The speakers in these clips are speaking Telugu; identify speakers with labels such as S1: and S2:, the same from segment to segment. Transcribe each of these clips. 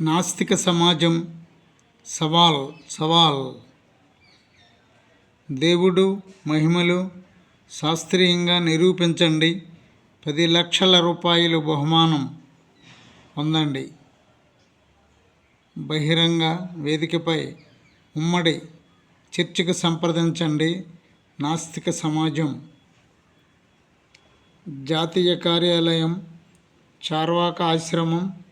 S1: నాస్తిక సమాజం సవాల్ సవాల్. దేవుడు మహిమలు శాస్త్రీయంగా నిరూపించండి. పది లక్షల రూపాయలు బహుమానం పొందండి. బహిరంగ వేదికపై ఉమ్మడి చర్చకు సంప్రదించండి. నాస్తిక సమాజం. జాతీయ కార్యాలయం చార్వాక ఆశ్రమం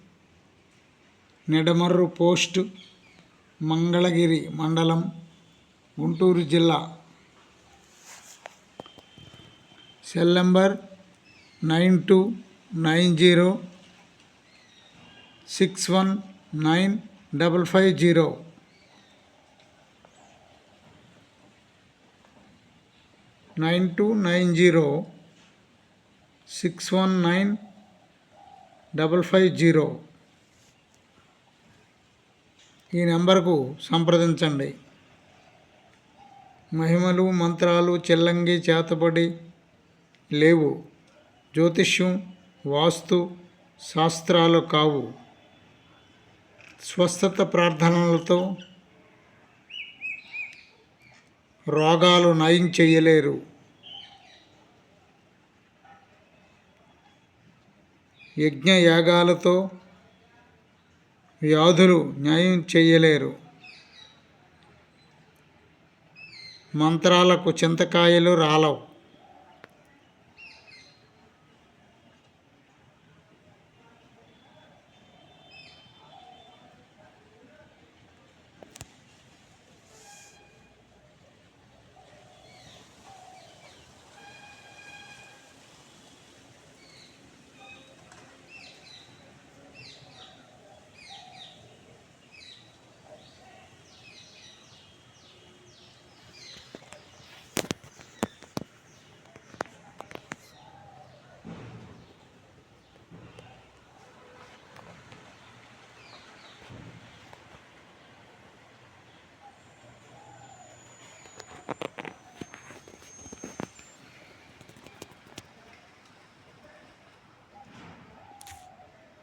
S1: నిడమర్రు పోస్ట్ మంగళగిరి మండలం గుంటూరు జిల్లా. Cell number nine two nine zero six one nine double five zero. Nine two nine zero six one nine double five zero. ఈ నెంబర్కు సంప్రదించండి. మహిమలు మంత్రాలు చెల్లంగి చేతబడి లేవు. జ్యోతిష్యం వాస్తు శాస్త్రాలు కావు. స్వస్థత ప్రార్థనలతో రోగాలు నయం చేయలేరు. యజ్ఞ యాగాలతో వ్యాధులు న్యాయం చేయలేరు. మంత్రాలకు చింతకాయలు రాలవు.